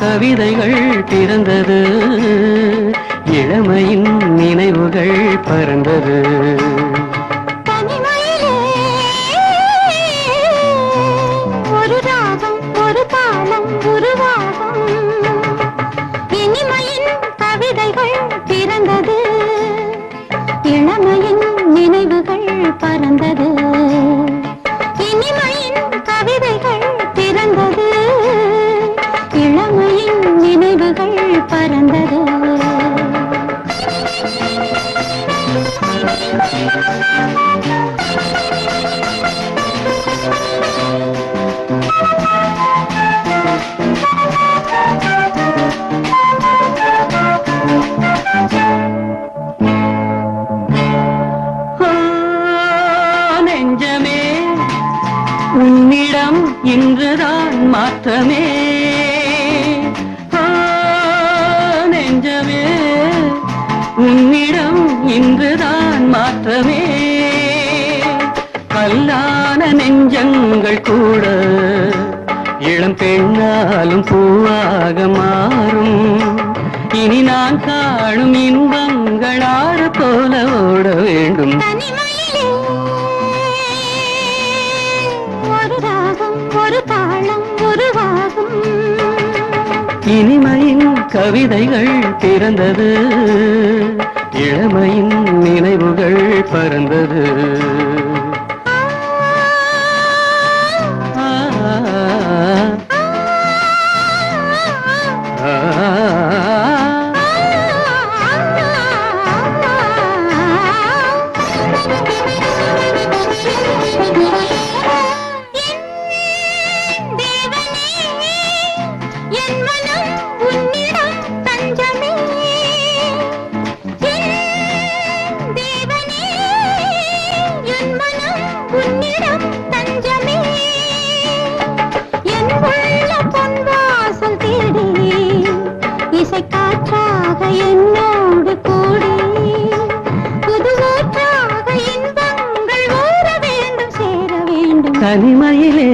கவிதைகள் பிறந்தது. இளமையின் நினைவுகள் பறந்தது. பறந்தது. பறந்தது? நெஞ்சமே உன்னிடம் இன்றுதான் மாற்றமே. மாற்றமே கல்லான நெஞ்சங்கள் கூட இளம் பெண்ணாலும் பூவாக மாறும். இனி நான் காணும் இன்பங்கள் ஆறு போல ஓட வேண்டும். இனிமையின் கவிதைகள் பிறந்தது. இளமையின் பறந்தது என் மனம் தனிமையிலே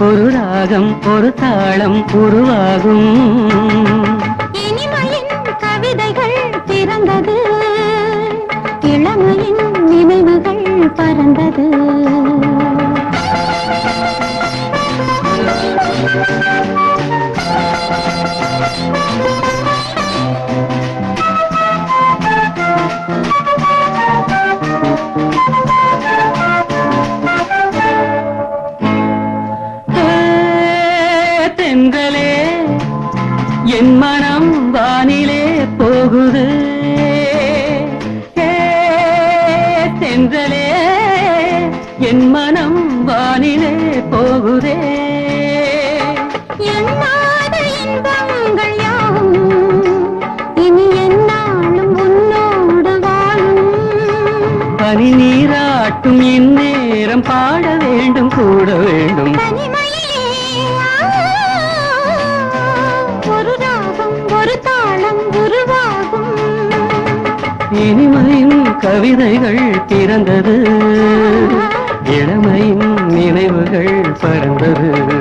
ஒரு ராகம் ஒரு தாளம் உருவாகும். இனிமையின் கவிதைகள் பிறந்தது இளமையின் வந்தது. தென்றலே என் மனம் வானிலே போகுது. ஏ, தென்றலே என் மனம் வானிலே போகுதே. பனி நீராட்டும் இந்நேரம் பாட வேண்டும் கூட வேண்டும். ஒரு ராகம் ஒரு தாளம் உருவாகும். இனிமையின் கவிதைகள் பிறந்தது. இளமையின் நினைவுகள் பறந்தது.